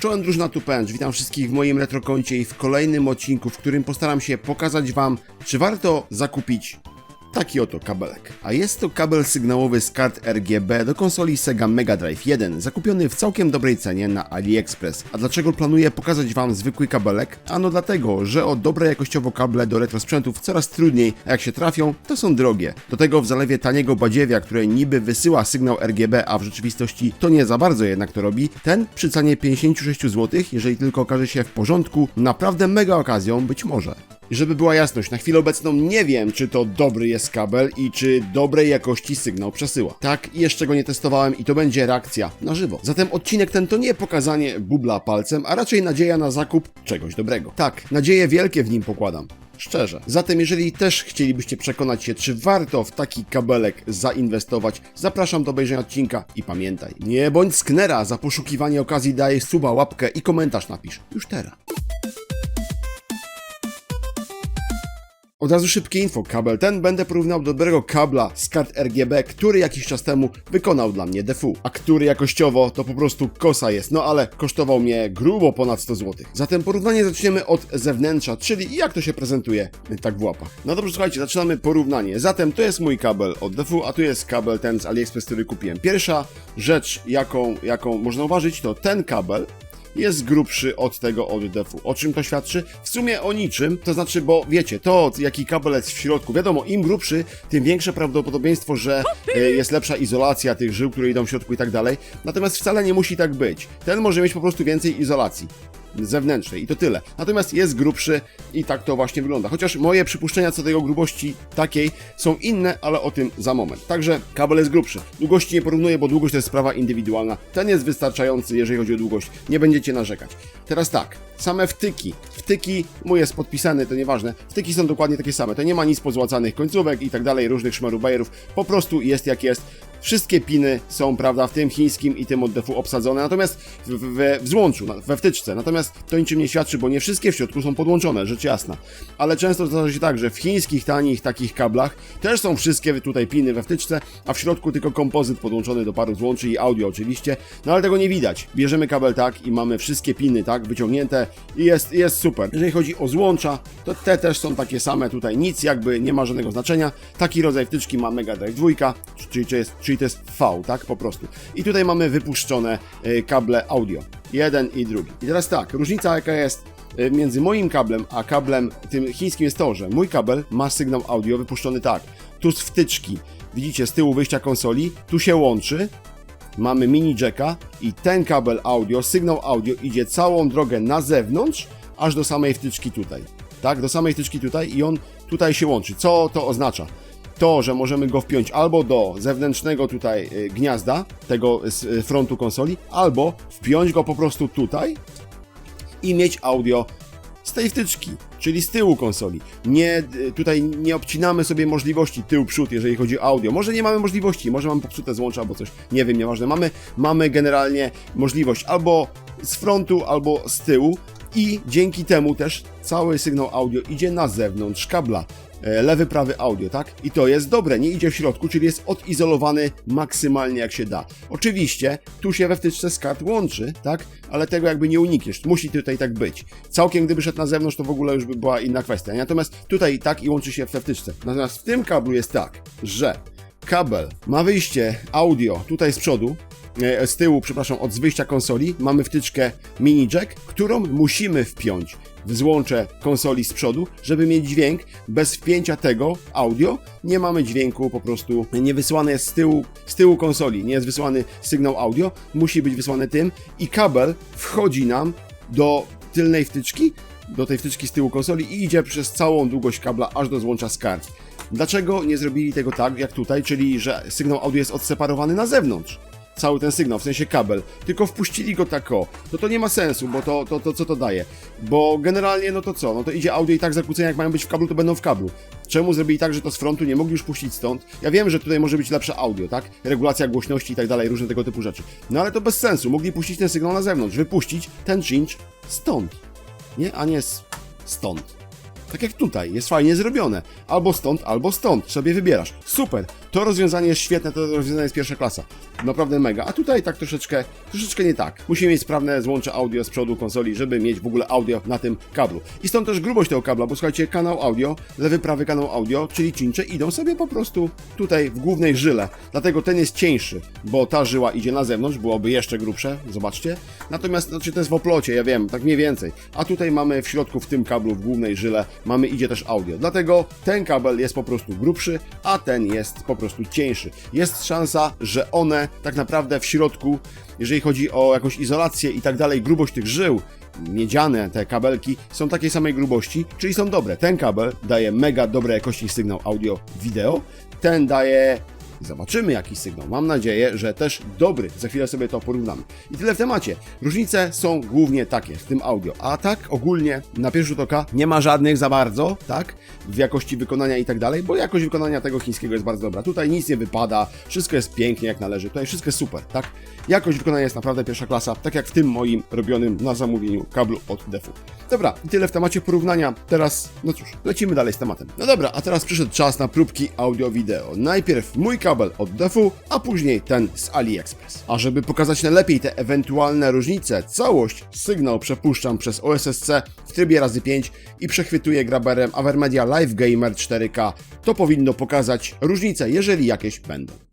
Czołem drużyna Tupęcz, witam wszystkich w moim retrokoncie i w kolejnym odcinku, w którym postaram się pokazać Wam, czy warto zakupić taki oto kabelek. A jest to kabel sygnałowy z kart RGB do konsoli Sega Mega Drive 1, zakupiony w całkiem dobrej cenie na AliExpress. A dlaczego planuję pokazać Wam zwykły kabelek? Ano dlatego, że o dobre jakościowo kable do retro sprzętów coraz trudniej, a jak się trafią, to są drogie. Do tego w zalewie taniego badziewia, które niby wysyła sygnał RGB, a w rzeczywistości to nie za bardzo jednak to robi, ten przy cenie 56 zł, jeżeli tylko okaże się w porządku, naprawdę mega okazją być może. I Żeby była jasność, na chwilę obecną nie wiem, czy to dobry jest kabel i czy dobrej jakości sygnał przesyła. Tak, jeszcze go nie testowałem i to będzie reakcja na żywo. Zatem odcinek ten to nie pokazanie bubla palcem, a raczej nadzieja na zakup czegoś dobrego. Tak, nadzieje wielkie w nim pokładam. Szczerze. Zatem, jeżeli też chcielibyście przekonać się, czy warto w taki kabelek zainwestować, zapraszam do obejrzenia odcinka i pamiętaj, nie bądź sknera, za poszukiwanie okazji daj suba, łapkę i komentarz napisz. Już teraz. Od razu szybkie info. Kabel ten będę porównał do dobrego kabla z kart RGB, który jakiś czas temu wykonał dla mnie defu, a który jakościowo to po prostu kosa jest, no ale kosztował mnie grubo ponad 100 zł. Zatem porównanie zaczniemy od zewnętrza, czyli jak to się prezentuje tak w łapach. No dobrze, słuchajcie, zaczynamy porównanie. Zatem to jest mój kabel od defu, a tu jest kabel ten z AliExpress, który kupiłem. Pierwsza rzecz, jaką, jaką można uważać, to ten kabel jest grubszy od tego od defu. O czym to świadczy? W sumie o niczym, to znaczy, bo wiecie, to jaki kabel jest w środku, wiadomo, im grubszy, tym większe prawdopodobieństwo, że e, jest lepsza izolacja tych żył, które idą w środku i tak dalej. Natomiast wcale nie musi tak być. Ten może mieć po prostu więcej izolacji zewnętrznej i to tyle. Natomiast jest grubszy i tak to właśnie wygląda. Chociaż moje przypuszczenia co do jego grubości takiej są inne, ale o tym za moment. Także kabel jest grubszy. Długości nie porównuję, bo długość to jest sprawa indywidualna. Ten jest wystarczający, jeżeli chodzi o długość. Nie będziecie narzekać. Teraz tak, same wtyki. Wtyki, mój jest podpisany, to nieważne. Wtyki są dokładnie takie same. To nie ma nic pozłacanych końcówek i tak dalej, różnych szmerów bajerów. Po prostu jest jak jest. Wszystkie piny są, prawda, w tym chińskim i tym oddefu obsadzone, natomiast w, w, w złączu, we wtyczce. Natomiast to niczym nie świadczy, bo nie wszystkie w środku są podłączone, rzecz jasna. Ale często zdarza się tak, że w chińskich, tanich takich kablach też są wszystkie tutaj piny we wtyczce, a w środku tylko kompozyt podłączony do paru złączy i audio oczywiście. No ale tego nie widać. Bierzemy kabel tak i mamy wszystkie piny tak wyciągnięte i jest, jest super. Jeżeli chodzi o złącza, to te też są takie same tutaj, nic jakby nie ma żadnego znaczenia. Taki rodzaj wtyczki ma Mega Drive 2, czyli to jest, czyli to jest V, tak po prostu. I tutaj mamy wypuszczone y, kable audio. Jeden i drugi. I teraz tak, różnica jaka jest y, między moim kablem a kablem tym chińskim jest to, że mój kabel ma sygnał audio wypuszczony tak. Tu z wtyczki, widzicie z tyłu wyjścia konsoli, tu się łączy, mamy mini jacka i ten kabel audio, sygnał audio idzie całą drogę na zewnątrz, aż do samej wtyczki tutaj. Tak, do samej wtyczki tutaj i on tutaj się łączy. Co to oznacza? To, że możemy go wpiąć albo do zewnętrznego tutaj y, gniazda, tego z y, frontu konsoli, albo wpiąć go po prostu tutaj i mieć audio z tej wtyczki, czyli z tyłu konsoli. Nie, tutaj nie obcinamy sobie możliwości tył-przód, jeżeli chodzi o audio. Może nie mamy możliwości, może mamy popsute złącza albo coś, nie wiem, nieważne. Mamy, mamy generalnie możliwość albo z frontu, albo z tyłu i dzięki temu też cały sygnał audio idzie na zewnątrz kabla. E, Lewy, prawy audio, tak? I to jest dobre, nie idzie w środku, czyli jest odizolowany maksymalnie jak się da. Oczywiście, tu się we wtyczce z kart łączy, tak? Ale tego jakby nie unikniesz, musi tutaj tak być. Całkiem gdyby szedł na zewnątrz, to w ogóle już by była inna kwestia. Natomiast tutaj tak i łączy się we wtyczce. Natomiast w tym kablu jest tak, że kabel ma wyjście audio tutaj z przodu, z tyłu, przepraszam, od wyjścia konsoli mamy wtyczkę mini jack, którą musimy wpiąć w złącze konsoli z przodu, żeby mieć dźwięk. Bez wpięcia tego audio nie mamy dźwięku, po prostu nie wysłane jest z tyłu, z tyłu konsoli, nie jest wysłany sygnał audio, musi być wysłany tym i kabel wchodzi nam do tylnej wtyczki, do tej wtyczki z tyłu konsoli i idzie przez całą długość kabla aż do złącza z kart. Dlaczego nie zrobili tego tak, jak tutaj, czyli że sygnał audio jest odseparowany na zewnątrz? Cały ten sygnał, w sensie kabel, tylko wpuścili go tak o, to nie ma sensu, bo to, to, to co to daje? Bo generalnie, no to co, no to idzie audio i tak zakłócenia jak mają być w kablu, to będą w kablu. Czemu zrobili tak, że to z frontu nie mogli już puścić stąd? Ja wiem, że tutaj może być lepsze audio, tak? Regulacja głośności i tak dalej, różne tego typu rzeczy. No ale to bez sensu, mogli puścić ten sygnał na zewnątrz, wypuścić ten cinch stąd, nie? A nie stąd. Tak jak tutaj, jest fajnie zrobione. Albo stąd, albo stąd, sobie wybierasz. Super. To rozwiązanie jest świetne, to rozwiązanie jest pierwsza klasa. Naprawdę mega. A tutaj tak troszeczkę, troszeczkę nie tak. Musimy mieć sprawne złącze audio z przodu konsoli, żeby mieć w ogóle audio na tym kablu. I stąd też grubość tego kabla, bo słuchajcie, kanał audio, lewy, prawy kanał audio, czyli cincze idą sobie po prostu tutaj w głównej żyle. Dlatego ten jest cieńszy, bo ta żyła idzie na zewnątrz, byłoby jeszcze grubsze, zobaczcie. Natomiast, znaczy to jest w oplocie, ja wiem, tak mniej więcej. A tutaj mamy w środku, w tym kablu, w głównej żyle, mamy, idzie też audio. Dlatego ten kabel jest po prostu grubszy, a ten jest po prostu cieńszy. Jest szansa, że one tak naprawdę w środku, jeżeli chodzi o jakąś izolację i tak dalej, grubość tych żył, miedziane te kabelki są takiej samej grubości, czyli są dobre. Ten kabel daje mega dobrej jakości sygnał audio-wideo, ten daje Zobaczymy jaki sygnał. Mam nadzieję, że też dobry. Za chwilę sobie to porównamy. I tyle w temacie. Różnice są głównie takie w tym audio. A tak ogólnie na pierwszy rzut oka nie ma żadnych za bardzo, tak? W jakości wykonania i tak dalej, bo jakość wykonania tego chińskiego jest bardzo dobra. Tutaj nic nie wypada, wszystko jest pięknie jak należy. Tutaj wszystko jest super, tak? Jakość wykonania jest naprawdę pierwsza klasa, tak jak w tym moim robionym na zamówieniu kablu od Defu. Dobra, i tyle w temacie porównania. Teraz, no cóż, lecimy dalej z tematem. No dobra, a teraz przyszedł czas na próbki audio-wideo. Najpierw mój kabel od Defu, a później ten z AliExpress. A żeby pokazać najlepiej te ewentualne różnice, całość sygnał przepuszczam przez OSSC w trybie razy 5 i przechwytuję graberem Avermedia Live Gamer 4K. To powinno pokazać różnice, jeżeli jakieś będą.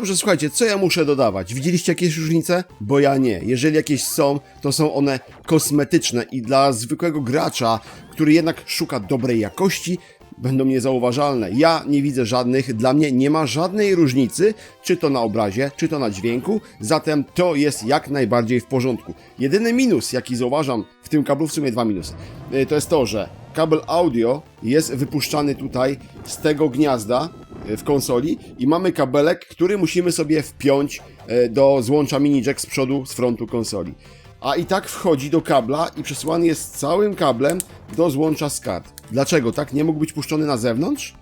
Dobrze, słuchajcie, co ja muszę dodawać? Widzieliście jakieś różnice? Bo ja nie. Jeżeli jakieś są, to są one kosmetyczne i dla zwykłego gracza, który jednak szuka dobrej jakości, będą niezauważalne. Ja nie widzę żadnych, dla mnie nie ma żadnej różnicy, czy to na obrazie, czy to na dźwięku, zatem to jest jak najbardziej w porządku. Jedyny minus, jaki zauważam w tym kablu, w sumie dwa minusy, y, to jest to, że kabel audio jest wypuszczany tutaj z tego gniazda w konsoli i mamy kabelek, który musimy sobie wpiąć y, do złącza mini jack z przodu, z frontu konsoli. A i tak wchodzi do kabla i przesyłany jest całym kablem do złącza z kart. Dlaczego tak? Nie mógł być puszczony na zewnątrz?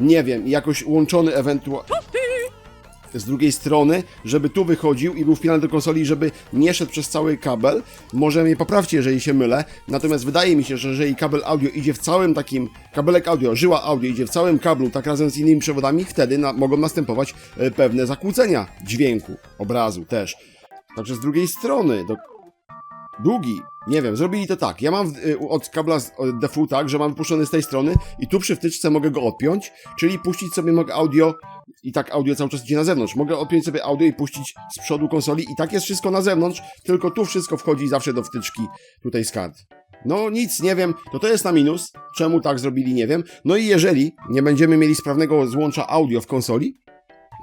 Nie wiem, jakoś łączony ewentualnie z drugiej strony, żeby tu wychodził i był wpinany do konsoli, żeby nie szedł przez cały kabel. Może mnie poprawcie, jeżeli się mylę. Natomiast wydaje mi się, że jeżeli kabel audio idzie w całym takim, kabelek audio, żyła audio idzie w całym kablu, tak razem z innymi przewodami, wtedy na, mogą następować e, pewne zakłócenia dźwięku, obrazu też. Także z drugiej strony, do, długi, nie wiem, zrobili to tak. Ja mam y, od kabla z defu tak, że mam wypuszczony z tej strony i tu przy wtyczce mogę go odpiąć, czyli puścić sobie mogę audio i tak audio cały czas idzie na zewnątrz. Mogę odpiąć sobie audio i puścić z przodu konsoli i tak jest wszystko na zewnątrz, tylko tu wszystko wchodzi zawsze do wtyczki tutaj z kart. No nic, nie wiem, to to jest na minus. Czemu tak zrobili, nie wiem. No i jeżeli nie będziemy mieli sprawnego złącza audio w konsoli,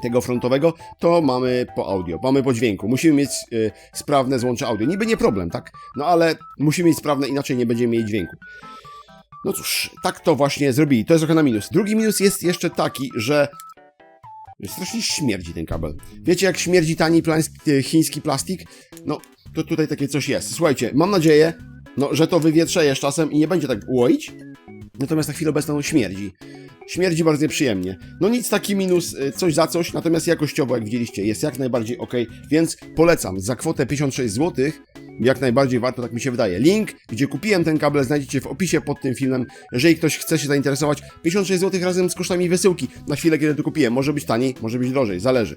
tego frontowego, to mamy po audio, mamy po dźwięku. Musimy mieć y, sprawne złącze audio. Niby nie problem, tak? No ale musimy mieć sprawne, inaczej nie będziemy mieli dźwięku. No cóż, tak to właśnie zrobili. To jest trochę na minus. Drugi minus jest jeszcze taki, że strasznie śmierdzi ten kabel. Wiecie, jak śmierdzi tani y, chiński plastik? No, to tutaj takie coś jest. Słuchajcie, mam nadzieję, no, że to wywietrzeje z czasem i nie będzie tak łoić. Natomiast na chwilę obecną śmierdzi. Śmierdzi bardzo nieprzyjemnie. No nic, taki minus, y, coś za coś, natomiast jakościowo, jak widzieliście, jest jak najbardziej ok, więc polecam. Za kwotę 56 zł, jak najbardziej warto, tak mi się wydaje. Link, gdzie kupiłem ten kabel, znajdziecie w opisie pod tym filmem. Jeżeli ktoś chce się zainteresować, 56 zł razem z kosztami wysyłki. Na chwilę, kiedy to kupiłem. Może być taniej, może być drożej, zależy.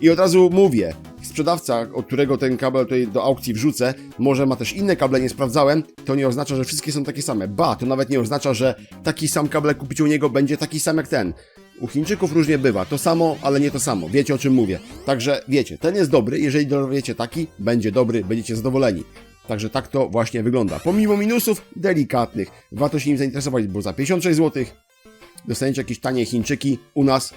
I od razu mówię, sprzedawca, od którego ten kabel tutaj do aukcji wrzucę, może ma też inne kable, nie sprawdzałem, to nie oznacza, że wszystkie są takie same. Ba, to nawet nie oznacza, że taki sam kabel kupić u niego będzie taki sam jak ten. U Chińczyków różnie bywa, to samo, ale nie to samo. Wiecie o czym mówię. Także wiecie, ten jest dobry, jeżeli dowiecie taki, będzie dobry, będziecie zadowoleni. Także tak to właśnie wygląda. Pomimo minusów delikatnych, warto się nim zainteresować, bo za 56 zł dostaniecie jakieś tanie Chińczyki u nas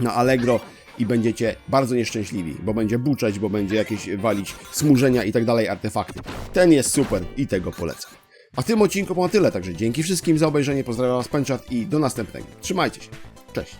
na Allegro i będziecie bardzo nieszczęśliwi, bo będzie buczeć, bo będzie jakieś walić smużenia i tak dalej artefakty. Ten jest super i tego polecam. A w tym odcinku ma tyle, także dzięki wszystkim za obejrzenie, pozdrawiam Was Pęczat i do następnego. Trzymajcie się, cześć!